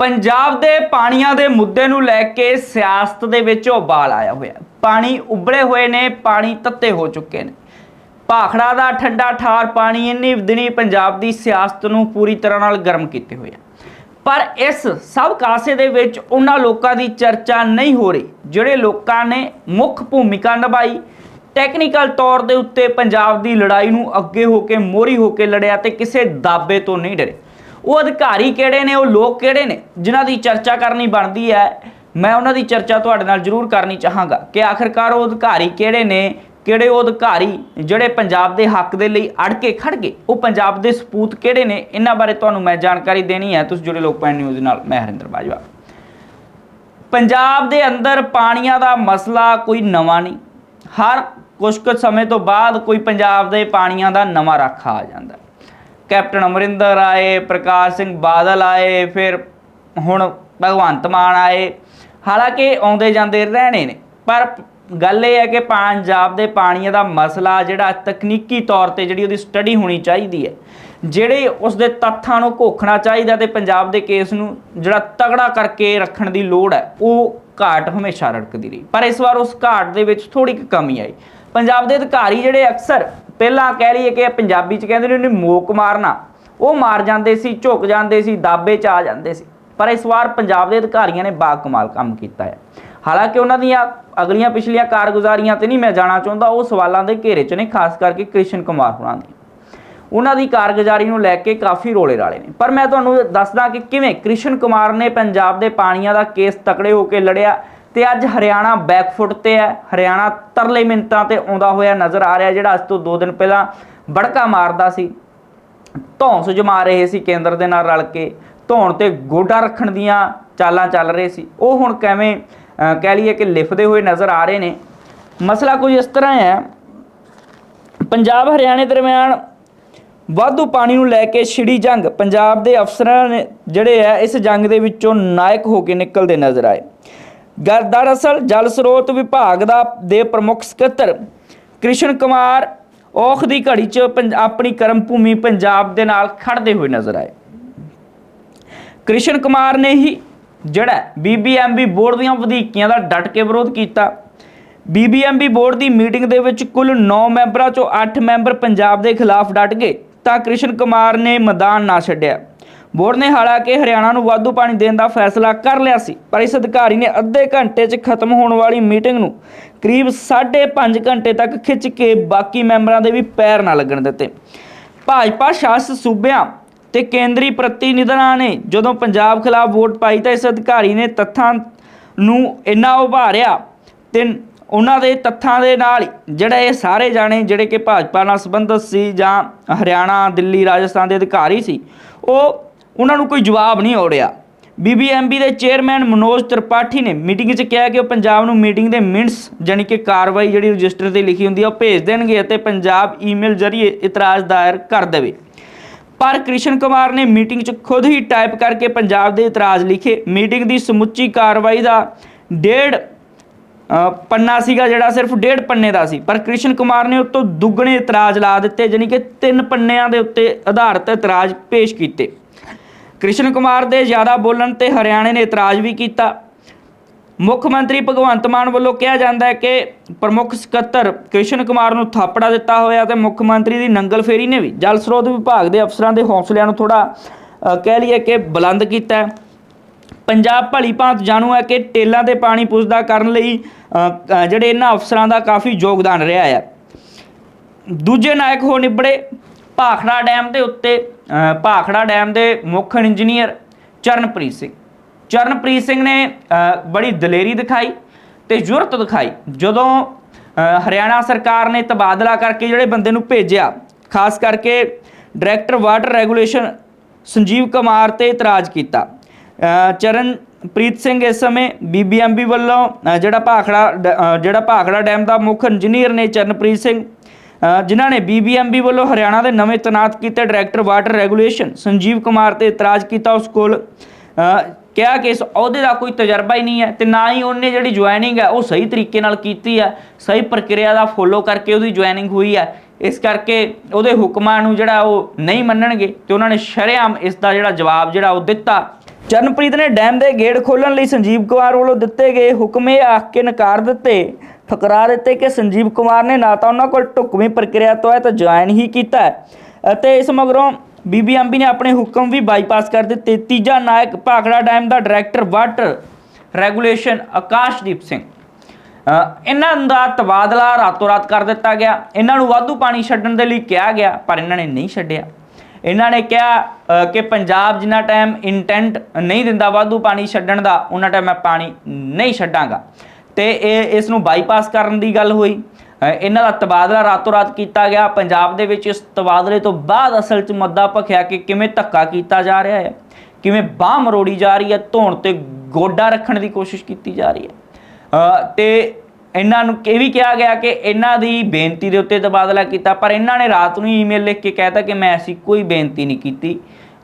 ਪੰਜਾਬ ਦੇ ਪਾਣੀਆਂ ਦੇ ਮੁੱਦੇ ਨੂੰ ਲੈ ਕੇ ਸਿਆਸਤ ਦੇ ਵਿੱਚ ਉਬਾਲ ਆਇਆ ਹੋਇਆ ਪਾਣੀ ਉਬਲੇ ਹੋਏ ਨੇ, ਪਾਣੀ ਤੱਤੇ ਹੋ ਚੁੱਕੇ ਨੇ। ਭਾਖੜਾ ਦਾ ਠੰਡਾ ਠਾਰ ਪਾਣੀ ਇੰਨੀ ਦਿਨੀ ਪੰਜਾਬ ਦੀ ਸਿਆਸਤ ਨੂੰ ਪੂਰੀ ਤਰ੍ਹਾਂ ਨਾਲ ਗਰਮ ਕੀਤੇ ਹੋਇਆ ਪਰ ਇਸ ਸਭ ਕਾਸੇ ਦੇ ਵਿੱਚ ਉਹਨਾਂ ਲੋਕਾਂ ਦੀ ਚਰਚਾ ਨਹੀਂ ਹੋ ਰਹੀ, ਜਿਹੜੇ ਲੋਕਾਂ ਨੇ ਮੁੱਖ ਭੂਮਿਕਾ ਨਿਭਾਈ। ਟੈਕਨੀਕਲ ਤੌਰ ਦੇ ਉੱਤੇ ਪੰਜਾਬ ਦੀ ਲੜਾਈ ਨੂੰ ਅੱਗੇ ਹੋ ਕੇ ਮੋਰੀ ਹੋ ਕੇ ਲੜਿਆ ਤੇ ਕਿਸੇ ਦਾਬੇ ਤੋਂ ਨਹੀਂ ਡਰੇ। ਉਹ ਅਧਿਕਾਰੀ ਕਿਹੜੇ ਨੇ, ਉਹ ਲੋਕ ਕਿਹੜੇ ਨੇ, ਜਿਨ੍ਹਾਂ ਦੀ ਚਰਚਾ ਕਰਨੀ ਬਣਦੀ ਹੈ, ਮੈਂ ਉਹਨਾਂ ਦੀ ਚਰਚਾ ਤੁਹਾਡੇ ਨਾਲ ਜ਼ਰੂਰ ਕਰਨੀ ਚਾਹਾਂਗਾ ਕਿ ਆਖਰਕਾਰ ਉਹ ਅਧਿਕਾਰੀ ਕਿਹੜੇ ਨੇ, ਕਿਹੜੇ ਉਹ ਅਧਿਕਾਰੀ ਜਿਹੜੇ ਪੰਜਾਬ ਦੇ ਹੱਕ ਦੇ ਲਈ ਅੜ ਕੇ ਖੜ ਗਏ ਉਹ ਪੰਜਾਬ ਦੇ ਸਪੂਤ ਕਿਹੜੇ ਨੇ, ਇਹਨਾਂ ਬਾਰੇ ਤੁਹਾਨੂੰ ਮੈਂ ਜਾਣਕਾਰੀ ਦੇਣੀ ਹੈ। ਤੁਸੀਂ ਜੁੜੇ ਲੋਕ ਪੈਨ ਨਿਊਜ਼ ਨਾਲ, ਮੈਂ ਹਰਿੰਦਰ ਬਾਜਵਾ। ਪੰਜਾਬ ਦੇ ਅੰਦਰ ਪਾਣੀਆਂ ਦਾ ਮਸਲਾ ਕੋਈ ਨਵਾਂ ਨਹੀਂ। ਹਰ ਕੁਝ ਕੁ ਸਮੇਂ ਤੋਂ ਬਾਅਦ ਕੋਈ ਪੰਜਾਬ ਦੇ ਪਾਣੀਆਂ ਦਾ ਨਵਾਂ ਰਾਖਾ ਆ ਜਾਂਦਾ। ਕੈਪਟਨ ਅਮਰਿੰਦਰ ਆਏ, ਪ੍ਰਕਾਸ਼ ਸਿੰਘ ਬਾਦਲ ਆਏ, ਫਿਰ ਹੁਣ ਭਗਵੰਤ ਮਾਨ ਆਏ। ਹਾਲਾਂਕਿ ਆਉਂਦੇ ਜਾਂਦੇ ਰਹਿਣੇ ਨੇ, ਪਰ ਗੱਲ ਇਹ ਹੈ ਕਿ ਪੰਜਾਬ ਦੇ ਪਾਣੀਆਂ ਦਾ ਮਸਲਾ ਜਿਹੜਾ ਤਕਨੀਕੀ ਤੌਰ ਤੇ ਜਿਹੜੀ ਉਹਦੀ ਸਟੱਡੀ ਹੋਣੀ ਚਾਹੀਦੀ ਹੈ, ਜਿਹੜੇ ਉਸ ਦੇ ਤੱਥਾਂ ਨੂੰ ਘੋਖਣਾ ਚਾਹੀਦਾ ਤੇ ਪੰਜਾਬ ਦੇ ਕੇਸ ਨੂੰ ਜਿਹੜਾ ਤਗੜਾ ਕਰਕੇ ਰੱਖਣ ਦੀ ਲੋੜ ਹੈ, ਉਹ ਘਾਟ ਹਮੇਸ਼ਾ ਰੜਕਦੀ ਰਹੀ। ਪਰ ਇਸ ਵਾਰ ਉਸ ਘਾਟ ਦੇ ਵਿੱਚ ਥੋੜੀ ਕੁ ਕਮੀ ਆਈ। ਪੰਜਾਬ ਦੇ ਅਧਿਕਾਰੀ ਜਿਹੜੇ ਅਕਸਰ ਪਹਿਲਾਂ ਕਹਿ ਲਈਏ ਕਿ ਪੰਜਾਬੀ ਚ ਕਹਿੰਦੇ ਨੇ ਉਹਨੇ ਮੋਕ ਮਾਰਨਾ। ਉਹ ਮਾਰ ਜਾਂਦੇ ਸੀ, ਝੁਕ ਜਾਂਦੇ ਸੀ, ਦਾਬੇ ਚ ਆ ਜਾਂਦੇ ਸੀ। ਪਰ ਇਸ ਵਾਰ ਪੰਜਾਬ ਦੇ ਅਧਿਕਾਰੀਆਂ ਨੇ ਬਾ ਕਮਾਲ ਕੰਮ ਕੀਤਾ ਹੈ। ਹਾਲਾਂਕਿ ਉਹਨਾਂ ਦੀਆਂ ਅਗਲੀਆਂ ਪਿਛਲੀਆਂ ਕਾਰਗੁਜ਼ਾਰੀਆਂ ਤੇ ਨਹੀਂ ਮੈਂ ਜਾਣਾ ਚਾਹੁੰਦਾ, ਉਹ ਸਵਾਲਾਂ ਦੇ ਘੇਰੇ 'ਚ ਨੇ, ਖਾਸ ਕਰਕੇ ਕ੍ਰਿਸ਼ਨ ਕੁਮਾਰ ਹੋਰਾਂ ਦੀ। ਉਹਨਾਂ ਦੀ ਕਾਰਗੁਜ਼ਾਰੀ ਨੂੰ ਲੈ ਕੇ ਕਾਫੀ ਰੋਲੇ ਰਾਲੇ ਨੇ। ਪਰ ਮੈਂ ਤੁਹਾਨੂੰ ਦੱਸਦਾ ਕਿ ਕਿਵੇਂ ਕ੍ਰਿਸ਼ਨ ਕੁਮਾਰ ਨੇ ਪੰਜਾਬ ਦੇ ਪਾਣੀਆਂ ਦਾ ਕੇਸ ਤਕੜੇ ਹੋ ਕੇ ਲੜਿਆ ਤੇ ਅੱਜ ਹਰਿਆਣਾ ਬੈਕਫੁੱਟ ਤੇ ਹੈ। ਹਰਿਆਣਾ ਤਰਲੇ ਮਿੰਟਾਂ ਤੇ ਆਉਂਦਾ ਹੋਇਆ ਨਜ਼ਰ ਆ ਰਿਹਾ, ਜਿਹੜਾ ਅੱਜ ਤੋਂ 2 ਦਿਨ ਪਹਿਲਾਂ ਬੜਕਾ ਮਾਰਦਾ ਸੀ। ਧੌਂਸ ਜਮਾ ਰਹੇ ਸੀ ਕੇਂਦਰ ਦੇ ਨਾਲ ਰਲ ਕੇ। ਧੌਣ ਤੇ ਗੋਡਾ ਰੱਖਣ ਦੀਆਂ ਚਾਲਾਂ ਚੱਲ ਰਹੇ ਸੀ। ਉਹ ਹੁਣ ਕਿਵੇਂ ਕਹਿ ਲਈਏ ਕਿ ਲਿਫਦੇ ਹੋਏ ਨਜ਼ਰ ਆ ਰਹੇ ਨੇ। ਮਸਲਾ ਕੁਝ ਇਸ ਤਰ੍ਹਾਂ ਹੈ, ਪੰਜਾਬ ਹਰਿਆਣੇ ਦਰਮਿਆਨ ਵਾਧੂ ਪਾਣੀ ਨੂੰ ਲੈ ਕੇ ਛਿੜੀ ਜੰਗ। ਪੰਜਾਬ ਦੇ ਅਫਸਰਾਂ ਨੇ ਜਿਹੜੇ ਆ ਇਸ ਜੰਗ ਦੇ ਵਿੱਚੋਂ ਨਾਇਕ ਹੋ ਕੇ ਨਿਕਲਦੇ ਨਜ਼ਰ ਆਏ। ਦਰਅਸਲ ਜਲ ਸਰੋਤ ਵਿਭਾਗ ਦਾ ਦੇ ਪ੍ਰਮੁੱਖ ਸਕੱਤਰ ਕ੍ਰਿਸ਼ਨ ਕੁਮਾਰ ਔਖ ਦੀ ਘੜੀ 'ਚ ਪੰਜ- ਆਪਣੀ ਕਰਮ ਭੂਮੀ ਪੰਜਾਬ ਦੇ ਨਾਲ ਖੜਦੇ ਹੋਏ ਨਜ਼ਰ ਆਏ। ਕ੍ਰਿਸ਼ਨ ਕੁਮਾਰ ਨੇ ਹੀ ਜਿਹੜਾ ਬੀਬੀਐਮਬੀ ਬੋਰਡ ਦੀਆਂ ਵਧੀਕੀਆਂ ਦਾ ਡਟ ਕੇ ਵਿਰੋਧ ਕੀਤਾ। ਬੀਬੀਐਮਬੀ ਬੋਰਡ ਦੀ ਮੀਟਿੰਗ ਦੇ ਵਿੱਚ ਕੁੱਲ 9 ਮੈਂਬਰਾਂ ਚੋਂ 8 ਮੈਂਬਰ ਪੰਜਾਬ ਦੇ ਖਿਲਾਫ ਡਟ ਗਏ ਤਾਂ ਕ੍ਰਿਸ਼ਨ ਕੁਮਾਰ ਨੇ ਮੈਦਾਨ ਨਾ ਛੱਡਿਆ। ਬੋਰਡ ਨੇ ਹਾਲਾਂਕਿ ਹਰਿਆਣਾ ਨੂੰ ਵਾਧੂ ਪਾਣੀ ਦੇਣ ਦਾ ਫੈਸਲਾ ਕਰ ਲਿਆ ਸੀ, ਪਰ ਇਸ ਅਧਿਕਾਰੀ ਨੇ ਅੱਧੇ ਘੰਟੇ 'ਚ ਖਤਮ ਹੋਣ ਵਾਲੀ ਮੀਟਿੰਗ ਨੂੰ ਕਰੀਬ 5.5 ਘੰਟੇ ਤੱਕ ਖਿੱਚ ਕੇ ਬਾਕੀ ਮੈਂਬਰਾਂ ਦੇ ਵੀ ਪੈਰ ਨਾ ਲੱਗਣ ਦਿੱਤੇ। ਭਾਜਪਾ ਸ਼ਾਸਤ ਸੂਬਿਆਂ ਤੇ ਕੇਂਦਰੀ ਪ੍ਰਤੀਨਿਧਾਂ ਨੇ ਜਦੋਂ ਪੰਜਾਬ ਖਿਲਾਫ ਵੋਟ ਪਾਈ ਤਾਂ ਇਸ ਅਧਿਕਾਰੀ ਨੇ ਤੱਥਾਂ ਨੂੰ ਇੰਨਾ ਉਭਾਰਿਆ ਤੇ ਉਹਨਾਂ ਦੇ ਤੱਥਾਂ ਦੇ ਨਾਲ ਜਿਹੜਾ ਇਹ ਸਾਰੇ ਜਾਣੇ ਜਿਹੜੇ ਕਿ ਭਾਜਪਾ ਨਾਲ ਸੰਬੰਧਿਤ ਸੀ ਜਾਂ ਹਰਿਆਣਾ, ਦਿੱਲੀ, ਰਾਜਸਥਾਨ ਦੇ ਅਧਿਕਾਰੀ ਸੀ, ਉਹ ਉਹਨਾਂ ਨੂੰ ਕੋਈ ਜਵਾਬ ਨਹੀਂ ਔੜਿਆ ਬੀਬੀਐਮਬੀ ਦੇ ਚੇਅਰਮੈਨ ਮਨੋਜ ਤ੍ਰਿਪਾਠੀ ਨੇ ਮੀਟਿੰਗ 'ਚ ਕਿਹਾ ਕਿ ਉਹ ਪੰਜਾਬ ਨੂੰ ਮੀਟਿੰਗ ਦੇ ਮਿੰਟਸ ਯਾਨੀ ਕਿ ਕਾਰਵਾਈ ਜਿਹੜੀ ਰਜਿਸਟਰ ਤੇ ਲਿਖੀ ਹੁੰਦੀ ਹੈ ਉਹ ਭੇਜ ਦੇਣਗੇ ਅਤੇ ਪੰਜਾਬ ਈਮੇਲ ਜ਼ਰੀਏ ਇਤਰਾਜ਼ ਦਾਇਰ ਕਰ ਦੇਵੇ। ਪਰ ਕ੍ਰਿਸ਼ਨ ਕੁਮਾਰ ਨੇ ਮੀਟਿੰਗ 'ਚ ਖੁਦ ਹੀ ਟਾਈਪ ਕਰਕੇ ਪੰਜਾਬ ਦੇ ਇਤਰਾਜ਼ ਲਿਖੇ। ਮੀਟਿੰਗ ਦੀ ਸਮੁੱਚੀ ਕਾਰਵਾਈ ਦਾ ਡੇਢ ਪੰਨਾ ਸੀਗਾ ਜਿਹੜਾ ਸਿਰਫ ਡੇਢ ਪੰਨੇ ਦਾ ਸੀ। ਪਰ ਕ੍ਰਿਸ਼ਨ ਕੁਮਾਰ ਨੇ ਉਤੋਂ ਦੁੱਗਣੇ ਇਤਰਾਜ਼ ਲਾ ਦਿੱਤੇ, ਜਾਣੀ ਕਿ ਤਿੰਨ ਪੰਨਿਆਂ ਦੇ ਉੱਤੇ ਆਧਾਰਿਤ ਇਤਰਾਜ਼ ਪੇਸ਼ ਕੀਤੇ। ਕ੍ਰਿਸ਼ਨ ਕੁਮਾਰ ਦੇ ਜ਼ਿਆਦਾ ਬੋਲਣ ਤੇ ਹਰਿਆਣੇ ਨੇ ਇਤਰਾਜ਼ ਵੀ ਕੀਤਾ। ਮੁੱਖ ਮੰਤਰੀ ਭਗਵੰਤ ਮਾਨ ਵੱਲੋਂ ਕਿਹਾ ਜਾਂਦਾ ਹੈ ਕਿ ਪ੍ਰਮੁੱਖ ਸਕੱਤਰ ਕ੍ਰਿਸ਼ਨ ਕੁਮਾਰ ਨੂੰ ਥਾਪੜਾ ਦਿੱਤਾ ਹੋਇਆ ਤੇ ਮੁੱਖ ਮੰਤਰੀ ਦੀ ਨੰਗਲ ਫੇਰੀ ਨੇ ਵੀ ਜਲ ਸਰੋਤ ਵਿਭਾਗ ਦੇ ਅਫਸਰਾਂ ਦੇ ਹੌਸਲਿਆਂ ਨੂੰ ਥੋੜਾ ਕਹਿ ਲਈਏ ਕਿ ਬੁਲੰਦ ਕੀਤਾ ਹੈ। ਪੰਜਾਬ ਭਲੀ ਭਾਂਤ ਜਾਣੂ ਹੈ ਕਿ ਟੇਲਾਂ ਤੇ ਪਾਣੀ ਪੁੱਜਦਾ ਕਰਨ ਲਈ ਜਿਹੜੇ ਇਹਨਾਂ ਅਫਸਰਾਂ ਦਾ ਕਾਫੀ ਯੋਗਦਾਨ ਰਿਹਾ ਹੈ ਦੂਜੇ ਨਾਇਕ ਹੋ ਨਿਬੜੇ ਭਾਖੜਾ ਡੈਮ ਦੇ ਉੱਤੇ ਭਾਖੜਾ ਡੈਮ ਦੇ ਮੁੱਖ ਇੰਜੀਨੀਅਰ ਚਰਨਪ੍ਰੀਤ ਸਿੰਘ। ਚਰਨਪ੍ਰੀਤ ਸਿੰਘ ਨੇ ਬੜੀ ਦਲੇਰੀ ਦਿਖਾਈ ਤੇ ਜੁਰਤ ਦਿਖਾਈ। ਜਦੋਂ ਹਰਿਆਣਾ ਸਰਕਾਰ ਨੇ ਤਬਾਦਲਾ ਕਰਕੇ ਜਿਹੜੇ ਬੰਦੇ ਨੂੰ ਭੇਜਿਆ, ਖਾਸ ਕਰਕੇ director water regulation Sanjeev Kumar ਤੇ ਇਤਰਾਜ਼ ਕੀਤਾ ਚਰਨਪ੍ਰੀਤ ਸਿੰਘ ਇਸ ਸਮੇਂ ਬੀਬੀਐਮਬੀ ਵੱਲੋਂ ਜਿਹੜਾ ਭਾਖੜਾ ਡ- ਜਿਹੜਾ ਭਾਖੜਾ ਡੈਮ ਦਾ ਮੁੱਖ ਇੰਜੀਨੀਅਰ ਨੇ ਚਰਨਪ੍ਰੀਤ ਸਿੰਘ ਜਿਨ੍ਹਾਂ ਨੇ ਬੀਬੀਐਮਬੀ ਵੱਲੋਂ ਹਰਿਆਣਾ ਦੇ ਨਵੇਂ ਤੈਨਾਤ ਕੀਤੇ director water regulation Sanjeev Kumar ਤੇ ਇਤਰਾਜ਼ ਕੀਤਾ ਉਸ ਕੋਲ। ਕਿਹਾ ਕਿ ਇਸ ਅਹੁਦੇ ਦਾ ਕੋਈ ਤਜਰਬਾ ਹੀ ਨਹੀਂ ਹੈ ਤੇ ਨਾ ਹੀ ਉਹਨੇ ਜਿਹੜੀ ਜੁਆਇਨਿੰਗ ਹੈ ਉਹ ਸਹੀ ਤਰੀਕੇ ਨਾਲ ਕੀਤੀ ਹੈ, ਸਹੀ ਪ੍ਰਕਿਰਿਆ ਦਾ ਫੋਲੋ ਕਰਕੇ ਉਹਦੀ ਜੁਆਇਨਿੰਗ ਹੋਈ ਹੈ। ਇਸ ਕਰਕੇ ਉਹਦੇ ਹੁਕਮਾਂ ਨੂੰ ਜਿਹੜਾ ਉਹ ਨਹੀਂ ਮੰਨਣਗੇ ਤੇ ਉਹਨਾਂ ਨੇ ਸ਼ਰੇਆਮ ਇਸ ਦਾ ਜਿਹੜਾ ਜਵਾਬ ਜਿਹੜਾ ਉਹ ਦਿੱਤਾ। ਚਰਨਪ੍ਰੀਤ ਨੇ ਡੈਮ ਦੇ ਗੇਟ ਖੋਲਣ ਲਈ ਸੰਜੀਵ ਕੁਮਾਰ ਵੱਲੋਂ ਦਿੱਤੇ ਗਏ ਹੁਕਮ ਇਹ ਆਖ ਕੇ ਨਕਾਰ ਦਿੱਤੇ। ਠੁਕਰਾ ਦਿੱਤੇ ਕਿ ਸੰਜੀਵ ਕੁਮਾਰ ਨੇ ਨਾ ਤਾਂ ਉਹਨਾਂ ਕੋਲ ਢੁਕਵੀਂ ਪ੍ਰਕਿਰਿਆ ਤੋਂ ਹੈ ਤਾਂ ਜੁਆਇਨ ਹੀ ਕੀਤਾ ਅਤੇ ਇਸ ਮਗਰੋਂ ਬੀਬੀਐਮਬੀ ਨੇ ਆਪਣੇ ਹੁਕਮ ਵੀ ਬਾਈਪਾਸ ਕਰ ਦਿੱਤੇ। ਤੀਜਾ ਨਾਇਕ ਭਾਖੜਾ ਡੈਮ ਦਾ director water regulation Akashdeep Singh. ਇਹਨਾਂ ਦਾ ਤਬਾਦਲਾ ਰਾਤੋਂ ਰਾਤ ਕਰ ਦਿੱਤਾ ਗਿਆ। ਇਹਨਾਂ ਨੂੰ ਵਾਧੂ ਪਾਣੀ ਛੱਡਣ ਦੇ ਲਈ ਕਿਹਾ ਗਿਆ, ਪਰ ਇਹਨਾਂ ਨੇ ਨਹੀਂ ਛੱਡਿਆ। ਇਹਨਾਂ ਨੇ ਕਿਹਾ ਕਿ ਪੰਜਾਬ ਜਿੰਨਾ ਟਾਈਮ ਇੰਟੈਂਟ ਨਹੀਂ ਦਿੰਦਾ ਵਾਧੂ ਪਾਣੀ ਛੱਡਣ ਦਾ, ਉਹਨਾਂ ਟਾਈਮ ਮੈਂ ਪਾਣੀ ਨਹੀਂ ਛੱਡਾਂਗਾ। ਤੇ ਇਹ ਇਸ ਨੂੰ ਬਾਈਪਾਸ ਕਰਨ ਦੀ ਗੱਲ ਹੋਈ। ਇਹਨਾਂ ਦਾ ਤਬਾਦਲਾ ਰਾਤੋਂ ਰਾਤ ਕੀਤਾ ਗਿਆ। ਪੰਜਾਬ ਦੇ ਵਿੱਚ ਇਸ ਤਬਾਦਲੇ ਤੋਂ ਬਾਅਦ ਅਸਲ 'ਚ ਮੁੱਦਾ ਭਖਿਆ ਕਿ ਕਿਵੇਂ ਧੱਕਾ ਕੀਤਾ ਜਾ ਰਿਹਾ ਹੈ ਕਿਵੇਂ ਬਾਹ ਮਰੋੜੀ ਜਾ ਰਹੀ ਹੈ ਧੌਣ ਤੇ ਗੋਡਾ ਰੱਖਣ ਦੀ ਕੋਸ਼ਿਸ਼ ਕੀਤੀ ਜਾ ਰਹੀ ਹੈ। ਅ, ਤੇ ਇਹਨਾਂ ਨੂੰ ਇਹ ਵੀ ਕਿਹਾ ਗਿਆ ਕਿ ਇਹਨਾਂ ਦੀ ਬੇਨਤੀ ਦੇ ਉੱਤੇ ਤਬਾਦਲਾ ਕੀਤਾ ਪਰ ਇਹਨਾਂ ਨੇ ਰਾਤ ਨੂੰ ਈਮੇਲ ਲਿਖ ਕੇ ਕਹਿਤਾ ਕਿ ਮੈਂ ਐਸੀ ਕੋਈ ਬੇਨਤੀ ਨਹੀਂ ਕੀਤੀ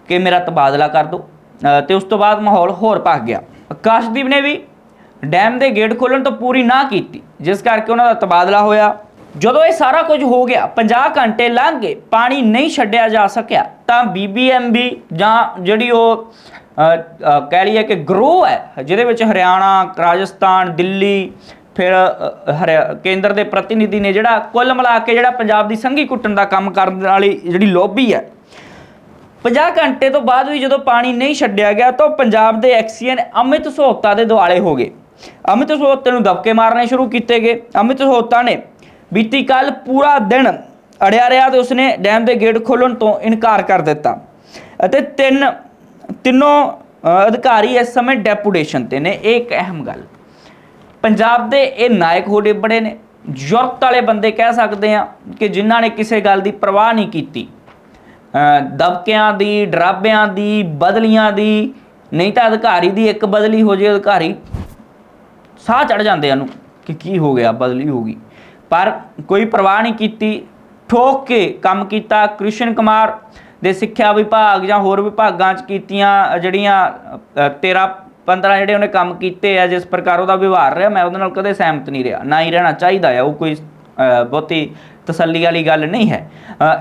ਕਿ ਮੇਰਾ ਤਬਾਦਲਾ ਕਰ ਦਿਓ ਅ, ਤੇ ਉਸ ਤੋਂ ਬਾਅਦ ਮਾਹੌਲ ਹੋਰ ਭਖ ਗਿਆ। ਆਕਾਸ਼ਦੀਪ ਨੇ ਵੀ ਡੈਮ ਦੇ ਗੇਟ ਖੋਲਣ ਤੋਂ ਪੂਰੀ ਨਾ ਕੀਤੀ, ਜਿਸ ਕਰਕੇ ਉਹਨਾਂ ਦਾ ਤਬਾਦਲਾ ਹੋਇਆ। ਜਦੋਂ ਇਹ ਸਾਰਾ ਕੁਝ ਹੋ ਗਿਆ 50 ਘੰਟੇ ਲੰਘ ਗਏ, ਪਾਣੀ ਨਹੀਂ ਛੱਡਿਆ ਜਾ ਸਕਿਆ, ਤਾਂ ਬੀਬੀਐਮਬੀ ਜਾਂ ਜਿਹੜੀ ਉਹ ਕਹਿ ਲਈਏ ਕਿ ਗਰੋਹ ਹੈ, ਜਿਹਦੇ ਵਿੱਚ ਹਰਿਆਣਾ, ਰਾਜਸਥਾਨ, ਦਿੱਲੀ, ਫਿਰ ਹਰਿਆ- ਕੇਂਦਰ ਦੇ ਪ੍ਰਤੀਨਿਧੀ ਨੇ ਜਿਹੜਾ ਕੁੱਲ ਮਿਲਾ ਕੇ ਜਿਹੜਾ ਪੰਜਾਬ ਦੀ ਸੰਘੀ ਕੁੱਟਣ ਦਾ ਕੰਮ ਕਰਨ ਵਾਲੀ ਜਿਹੜੀ ਲੋਬੀ ਹੈ 50 ਘੰਟੇ ਤੋਂ ਬਾਅਦ ਵੀ ਜਦੋਂ ਪਾਣੀ ਨਹੀਂ ਛੱਡਿਆ ਗਿਆ, ਤਾਂ ਪੰਜਾਬ ਦੇ ਐਕਸੀਐਨ ਅਮਿਤ ਸੋਹਤਾ ਦੇ ਦੁਆਲੇ ਹੋ ਗਏ। ਅਮਿਤ ਸਹੋਤੇ ਨੂੰ ਦਬਕੇ ਮਾਰਨੇ ਸ਼ੁਰੂ ਕੀਤੇ ਗਏ। ਅਮਿਤ ਸੋਹਤਾ ਨੇ ਬੀਤੀ ਕੱਲ ਪੂਰਾ ਦਿਨ ਅੜਿਆ ਰਿਹਾ ਤੇ ਉਸਨੇ ਡੈਮ ਦੇ ਗੇਟ ਖੋਲਣ ਤੋਂ ਇਨਕਾਰ ਕਰ ਦਿੱਤਾ। ਅਤੇ ਤਿੰਨ ਤਿੰਨੋਂ ਅਧਿਕਾਰੀ ਇਸ ਸਮੇਂ ਡੈਪੂਟੇਸ਼ਨ ਤੇ ਨੇ। ਇਹ ਇੱਕ ਅਹਿਮ ਗੱਲ। ਪੰਜਾਬ ਦੇ ਇਹ ਨਾਇਕ ਹੋਡੇ ਬੜੇ ਨੇ। ਜ਼ਰੂਰਤ ਵਾਲੇ ਬੰਦੇ ਕਹਿ ਸਕਦੇ ਆ ਕਿ ਜਿਨ੍ਹਾਂ ਨੇ ਕਿਸੇ ਗੱਲ ਦੀ ਪਰਵਾਹ ਨਹੀਂ ਕੀਤੀ। ਅ, ਦਬਕਿਆਂ ਦੀ ਡਰਾਬਿਆਂ ਦੀ ਬਦਲੀਆਂ ਦੀ ਨਹੀਂ ਤਾਂ ਅਧਿਕਾਰੀ ਦੀ ਇੱਕ ਬਦਲੀ ਹੋ ਜੇ ਅਧਿਕਾਰੀ। ਸਾਹ ਚੜ ਜਾਂਦੇ ਆ ਕਿ ਕੀ ਹੋ ਗਿਆ ਬਦਲੀ ਹੋ ਗਈ। ਪਰ ਕੋਈ ਪਰਵਾਹ ਨਹੀਂ ਕੀਤੀ ਠੋਕ ਕੇ ਕੰਮ ਕੀਤਾ ਕ੍ਰਿਸ਼ਨ ਕੁਮਾਰ ਦੇ ਸਿੱਖਿਆ ਵਿਭਾਗ ਜਾਂ ਹੋਰ ਵਿਭਾਗਾਂ 'ਚ ਕੀਤੀਆਂ ਜਿਹੜੀਆਂ ਅ, 13 15 ਜਿਹੜੇ ਉਹਨੇ ਕੰਮ ਕੀਤੇ ਆ ਜਿਸ ਪ੍ਰਕਾਰ ਉਹਦਾ ਵਿਵਹਾਰ ਰਿਹਾ ਮੈਂ ਉਹਦੇ ਨਾਲ ਕਦੇ ਸਹਿਮਤ ਨਹੀਂ ਰਿਹਾ। ਨਾ ਹੀ ਰਹਿਣਾ ਚਾਹੀਦਾ ਆ ਉਹ ਕੋਈ ਬਹੁਤੀ ਤਸੱਲੀ ਵਾਲੀ ਗੱਲ ਨਹੀਂ ਹੈ।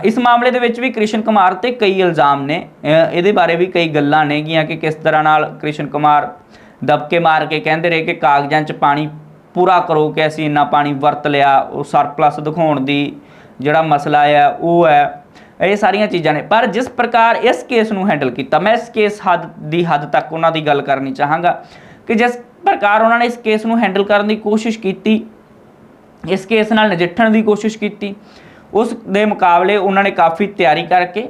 ਇਸ ਮਾਮਲੇ ਦੇ ਵਿੱਚ ਵੀ ਕ੍ਰਿਸ਼ਨ ਕੁਮਾਰ ਤੇ ਕਈ ਇਲਜ਼ਾਮ ਨੇ। ਇਹਦੇ ਬਾਰੇ ਵੀ ਕਈ ਗੱਲਾਂ ਨੇਗੀਆਂ ਕਿ ਕਿਸ ਤਰ੍ਹਾਂ ਨਾਲ ਕ੍ਰਿਸ਼ਨ ਕੁਮਾਰ ਦਬਕੇ ਮਾਰ ਕੇ ਕਹਿੰਦੇ ਰਹੇ ਕਿ ਕਾਗਜ਼ਾਂ 'ਚ ਪਾਣੀ ਪੂਰਾ ਕਰੋ ਕਿ ਅਸੀਂ ਇੰਨਾ ਪਾਣੀ ਵਰਤ ਲਿਆ, ਉਹ ਸਰਪਲਸ ਦਿਖਾਉਣ ਦੀ ਜਿਹੜਾ ਮਸਲਾ ਆ, ਉਹ ਹੈ ਇਹ ਸਾਰੀਆਂ ਚੀਜ਼ਾਂ ਨੇ। ਪਰ ਜਿਸ ਪ੍ਰਕਾਰ ਇਸ ਕੇਸ ਨੂੰ ਹੈਂਡਲ ਕੀਤਾ, ਮੈਂ ਇਸ ਕੇਸ ਹੱਦ ਦੀ ਹੱਦ ਤੱਕ ਉਹਨਾਂ ਦੀ ਗੱਲ ਕਰਨੀ ਚਾਹਾਂਗਾ ਕਿ ਜਿਸ ਪ੍ਰਕਾਰ ਉਹਨਾਂ ਨੇ ਇਸ ਕੇਸ ਨੂੰ ਹੈਂਡਲ ਕਰਨ ਦੀ ਕੋਸ਼ਿਸ਼ ਕੀਤੀ, ਇਸ ਕੇਸ ਨਾਲ ਨਜਿੱਠਣ ਦੀ ਕੋਸ਼ਿਸ਼ ਕੀਤੀ ਉਸ ਦੇ ਮੁਕਾਬਲੇ ਉਹਨਾਂ ਨੇ ਕਾਫੀ ਤਿਆਰੀ ਕਰਕੇ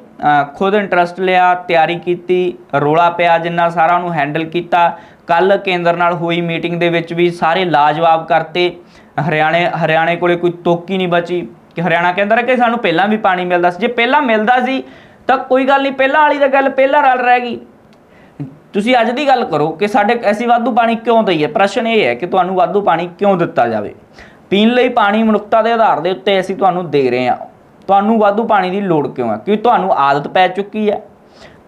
ਖੁਦ ਇੰਟਰਸਟ ਲਿਆ, ਤਿਆਰੀ ਕੀਤੀ, ਰੋਲਾ ਪਿਆ ਜਿੰਨਾ ਸਾਰਾ ਉਹਨੂੰ ਹੈਂਡਲ ਕੀਤਾ। ਕੱਲ ਕੇਂਦਰ ਨਾਲ ਹੋਈ ਮੀਟਿੰਗ ਦੇ ਵਿੱਚ ਵੀ ਸਾਰੇ ਲਾਜਵਾਬ ਕਰਤੇ। ਹਰਿਆਣੇ ਹਰਿਆਣੇ ਕੋਲੇ ਕੋਈ ਤੋਕੀ ਨਹੀਂ ਬਚੀ। ਕਿ ਹਰਿਆਣਾ ਕਹਿੰਦਾ ਰਿਹਾ ਕਿ ਸਾਨੂੰ ਪਹਿਲਾਂ ਵੀ ਪਾਣੀ ਮਿਲਦਾ ਸੀ। ਜੇ ਪਹਿਲਾਂ ਮਿਲਦਾ ਸੀ, ਤਾਂ ਕੋਈ ਗੱਲ ਨਹੀਂ, ਪਹਿਲਾਂ ਵਾਲੀ ਤਾਂ ਗੱਲ ਪਹਿਲਾਂ ਰਲ ਰਹਿ ਗਈ। ਤੁਸੀਂ ਅੱਜ ਦੀ ਗੱਲ ਕਰੋ ਕਿ ਸਾਡੇ, ਐਸੀ ਵਾਧੂ ਪਾਣੀ ਕਿਉਂ ਦਈਏ? ਪ੍ਰਸ਼ਨ ਇਹ ਹੈ ਕਿ ਤੁਹਾਨੂੰ ਵਾਧੂ ਪਾਣੀ ਕਿਉਂ ਦਿੱਤਾ ਜਾਵੇ? ਪੀਣ ਲਈ ਪਾਣੀ ਮਨੁੱਖਤਾ ਦੇ ਆਧਾਰ ਦੇ ਉੱਤੇ ਅਸੀਂ ਤੁਹਾਨੂੰ ਦੇ ਰਹੇ ਹਾਂ। ਤੁਹਾਨੂੰ ਵਾਧੂ ਪਾਣੀ ਦੀ ਲੋੜ ਕਿਉਂ ਹੈ? ਕਿਉਂਕਿ ਤੁਹਾਨੂੰ ਆਦਤ ਪੈ ਚੁੱਕੀ ਹੈ।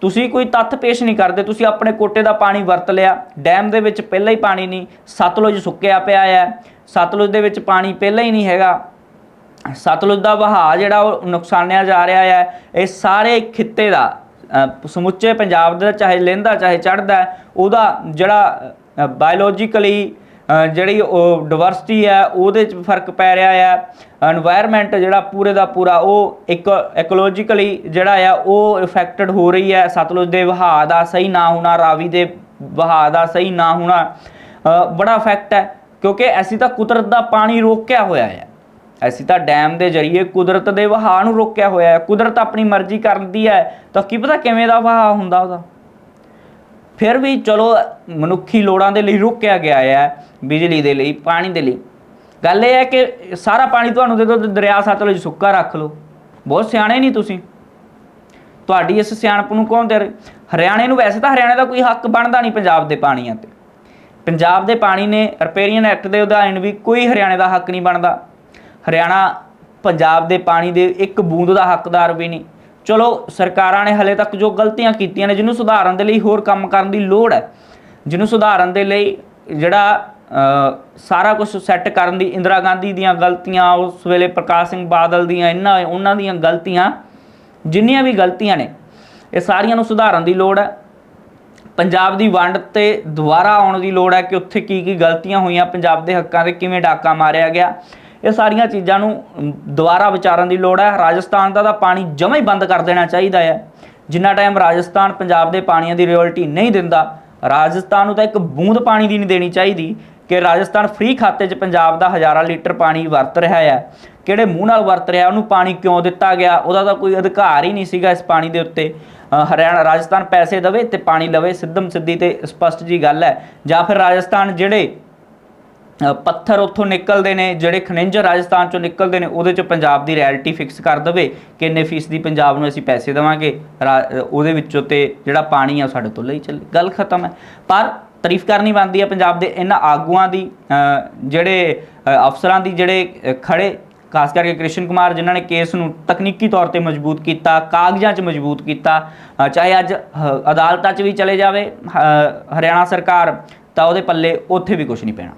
ਤੁਸੀਂ ਕੋਈ ਤੱਥ ਪੇਸ਼ ਨਹੀਂ ਕਰਦੇ। ਤੁਸੀਂ ਆਪਣੇ ਕੋਟੇ ਦਾ ਪਾਣੀ ਵਰਤ ਲਿਆ। ਡੈਮ ਦੇ ਵਿੱਚ ਪਹਿਲਾਂ ਹੀ ਪਾਣੀ ਨਹੀਂ। ਸਤਲੁਜ ਸੁੱਕਿਆ ਪਿਆ ਹੈ। ਸਤਲੁਜ ਦੇ ਵਿੱਚ ਪਾਣੀ ਪਹਿਲਾਂ ਹੀ ਨਹੀਂ ਹੈਗਾ। ਸਤਲੁਜ ਦਾ ਵਹਾਅ ਜਿਹੜਾ ਉਹ ਨੁਕਸਾਨਿਆ ਜਾ ਰਿਹਾ ਹੈ। ਇਹ ਸਾਰੇ ਖਿੱਤੇ ਦਾ ਸਮੁੱਚੇ ਪੰਜਾਬ ਦਾ ਚਾਹੇ ਲਹਿੰਦਾ, ਚਾਹੇ ਚੜਦਾ ਉਹਦਾ ਜਿਹੜਾ ਬਾਇਓਲੋਜੀਕਲੀ ਜਿਹੜੀ ਉਹ ਡਿਵਰਸਿਟੀ ਹੈ, ਉਹਦੇ 'ਚ ਫ਼ਰਕ ਪੈ ਰਿਹਾ ਆ। এনवायरमेंट ਜਿਹੜਾ ਪੂਰੇ ਦਾ ਪੂਰਾ, ਉਹ ਇੱਕ ਇਕੋਲੋਜੀਕਲੀ ਜਿਹੜਾ ਆ, ਉਹ ਇਫੈਕਟਡ ਹੋ ਰਹੀ ਹੈ। ਸਤਲੁਜ ਦੇ ਵਹਾਅ ਦਾ ਸਹੀ ਨਾ ਹੋਣਾ, ਰਾਵੀ ਦੇ ਵਹਾਅ ਦਾ ਸਹੀ ਨਾ ਹੋਣਾ ਬੜਾ ਇਫੈਕਟ ਹੈ। ਕਿਉਂਕਿ ਅਸੀਂ ਤਾਂ ਕੁਦਰਤ ਦਾ ਪਾਣੀ ਰੋਕਿਆ ਹੋਇਆ ਹੈ ਅਸੀਂ ਤਾਂ ਡੈਮ ਦੇ ਜ਼ਰੀਏ ਕੁਦਰਤ ਦੇ ਵਹਾਅ ਨੂੰ ਰੋਕਿਆ ਹੋਇਆ ਹੈ ਕੁਦਰਤ ਆਪਣੀ ਮਰਜ਼ੀ ਕਰਦੀ ਹੈ, ਤਾਂ ਕੀ ਪਤਾ ਕਿਵੇਂ ਦਾ ਵਹਾਅ ਹੁੰਦਾ ਉਹਦਾ। ਫਿਰ ਵੀ ਚਲੋ ਮਨੁੱਖੀ ਲੋੜਾਂ ਦੇ ਲਈ ਰੋਕਿਆ ਗਿਆ ਹੈ ਬਿਜਲੀ ਦੇ ਲਈ, ਪਾਣੀ ਦੇ ਲਈ। ਗੱਲ ਇਹ ਹੈ ਕਿ ਸਾਰਾ ਪਾਣੀ ਤੁਹਾਨੂੰ ਦੇ ਦੋ ਤੇ ਦਰਿਆ ਸਤਲੁਜ ਸੁੱਕਾ ਰੱਖ ਲਓ। ਬਹੁਤ ਸਿਆਣੇ ਨਹੀਂ ਤੁਸੀਂ। ਤੁਹਾਡੀ ਇਸ ਸਿਆਣਪ ਨੂੰ ਕੌਣ ਦੇ ਰਿਹਾ? ਹਰਿਆਣੇ ਨੂੰ ਵੈਸੇ ਤਾਂ ਹਰਿਆਣੇ ਦਾ ਕੋਈ ਹੱਕ ਬਣਦਾ ਨਹੀਂ ਪੰਜਾਬ ਦੇ ਪਾਣੀਆਂ ਤੇ। ਪੰਜਾਬ ਦੇ ਪਾਣੀ ਨੇ ਰਿਪੇਰੀਅਨ ਐਕਟ ਦੇ ਅਧੀਨ ਵੀ ਕੋਈ ਹਰਿਆਣੇ ਦਾ ਹੱਕ ਨਹੀਂ ਬਣਦਾ। ਹਰਿਆਣਾ ਪੰਜਾਬ ਦੇ ਪਾਣੀ ਦੇ ਇੱਕ ਬੂੰਦ ਦਾ ਹੱਕਦਾਰ ਵੀ ਨਹੀਂ। ਚਲੋ, ਸਰਕਾਰਾਂ ਨੇ ਹਲੇ ਤੱਕ ਜੋ ਗਲਤੀਆਂ ਕੀਤੀਆਂ ਨੇ, ਜਿਹਨੂੰ ਸੁਧਾਰਨ ਦੇ ਲਈ ਹੋਰ ਕੰਮ ਕਰਨ ਦੀ ਲੋੜ ਹੈ, ਜਿਹਨੂੰ ਸੁਧਾਰਨ ਦੇ ਲਈ ਜਿਹੜਾ ਸਾਰਾ ਕੁਝ ਸੈੱਟ ਕਰਨ ਦੀ ਇੰਦਰਾ ਗਾਂਧੀ ਦੀਆਂ ਗਲਤੀਆਂ, ਉਸ ਵੇਲੇ ਪ੍ਰਕਾਸ਼ ਸਿੰਘ ਬਾਦਲ ਦੀਆਂ ਇਹਨਾਂ ਉਹਨਾਂ ਦੀਆਂ ਗਲਤੀਆਂ, ਜਿੰਨੀਆਂ ਵੀ ਗਲਤੀਆਂ ਨੇ, ਇਹ ਸਾਰੀਆਂ ਨੂੰ ਸੁਧਾਰਨ ਦੀ ਲੋੜ ਹੈ। ਪੰਜਾਬ ਦੀ ਵੰਡ ਤੇ ਦੁਬਾਰਾ ਆਉਣ ਦੀ ਲੋੜ ਹੈ ਕਿ ਉੱਥੇ ਕੀ ਕੀ ਗਲਤੀਆਂ ਹੋਈਆਂ, ਪੰਜਾਬ ਦੇ ਹੱਕਾਂ ਤੇ ਕਿਵੇਂ ਡਾਕਾ ਮਾਰਿਆ ਗਿਆ। ਇਹ ਸਾਰੀਆਂ ਚੀਜ਼ਾਂ ਨੂੰ ਦੁਬਾਰਾ ਵਿਚਾਰਨ ਦੀ ਲੋੜ ਹੈ। ਰਾਜਸਥਾਨ ਦਾ ਤਾਂ ਪਾਣੀ ਜਮਾ ਹੀ ਬੰਦ ਕਰ ਦੇਣਾ ਚਾਹੀਦਾ ਹੈ। ਜਿੰਨਾ ਟਾਈਮ ਰਾਜਸਥਾਨ ਪੰਜਾਬ ਦੇ ਪਾਣੀਆਂ ਦੀ ਰਾਇਲਟੀ ਨਹੀਂ ਦਿੰਦਾ, ਰਾਜਸਥਾਨ ਨੂੰ ਤਾਂ ਇੱਕ ਬੂੰਦ ਪਾਣੀ ਦੀ ਨਹੀਂ ਦੇਣੀ ਚਾਹੀਦੀ ਕਿ ਰਾਜਸਥਾਨ ਫ੍ਰੀ ਖਾਤੇ 'ਚ ਪੰਜਾਬ ਦਾ ਹਜ਼ਾਰਾਂ ਲੀਟਰ ਪਾਣੀ ਵਰਤ ਰਿਹਾ ਹੈ। ਕਿਹੜੇ ਮੂੰਹ ਨਾਲ ਵਰਤ ਰਿਹਾ, ਉਹਨੂੰ ਪਾਣੀ ਕਿਉਂ ਦਿੱਤਾ ਗਿਆ? ਉਹਦਾ ਤਾਂ ਕੋਈ ਅਧਿਕਾਰ ਹੀ ਨਹੀਂ ਸੀਗਾ ਇਸ ਪਾਣੀ ਦੇ ਉੱਤੇ। ਹਰਿਆਣਾ, ਰਾਜਸਥਾਨ ਪੈਸੇ ਦੇਵੇ ਤੇ ਪਾਣੀ ਲਵੇ, ਸਿੱਧਮ ਸਿੱਧੀ ਤੇ ਸਪਸ਼ਟ ਜੀ ਗੱਲ ਹੈ। ਜਾਂ ਫਿਰ ਰਾਜਸਥਾਨ ਜਿਹੜੇ ਪੱਥਰ ਉੱਥੋਂ ਨਿਕਲਦੇ ਨੇ ਜਿਹੜੇ ਖਣਿੰਜਰ ਰਾਜਸਥਾਨ ਚੋਂ ਨਿਕਲਦੇ ਨੇ ਉਹਦੇ ਚ ਪੰਜਾਬ ਦੀ ਰੈਲਿਟੀ ਫਿਕਸ ਕਰ ਦਵੇ ਕਿ ਇੰਨੇ ਫੀਸਦੀ ਪੰਜਾਬ ਨੂੰ ਅਸੀਂ ਪੈਸੇ ਦੇਵਾਂਗੇ ਰਾ- ਉਹਦੇ ਵਿੱਚੋਂ ਤੇ ਜਿਹੜਾ ਪਾਣੀ ਆ ਉਹ ਸਾਡੇ ਤੋਂ ਲਈ ਚੱਲੇ। ਗੱਲ ਖਤਮ ਹੈ। ਪਰ ਤਾਰੀਫ ਕਰਨੀ ਬਣਦੀ ਹੈ ਪੰਜਾਬ ਦੇ ਇਹਨਾਂ ਆਗੂਆਂ ਦੀ ਜਿਹੜੇ ਅਫਸਰਾਂ ਦੀ ਜਿਹੜੇ ਅ, ਖੜੇ ਖਾਸ ਕਰਕੇ ਕ੍ਰਿਸ਼ਨ ਕੁਮਾਰ ਜਿਨ੍ਹਾਂ ਨੇ ਕੇਸ ਨੂੰ ਤਕਨੀਕੀ ਤੌਰ ਤੇ ਮਜ਼ਬੂਤ ਕੀਤਾ ਕਾਗਜ਼ਾਂ 'ਚ ਮਜ਼ਬੂਤ ਕੀਤਾ ਚਾਹੇ ਅੱਜ ਹ- ਅਦਾਲਤਾਂ 'ਚ ਵੀ ਚਲੇ ਜਾਵੇ ਹਰਿਆਣਾ ਸਰਕਾਰ ਤਾਂ ਉਹਦੇ ਪੱਲੇ ਉੱਥੇ ਵੀ ਕੁਝ ਨਹੀਂ ਪੈਣਾ।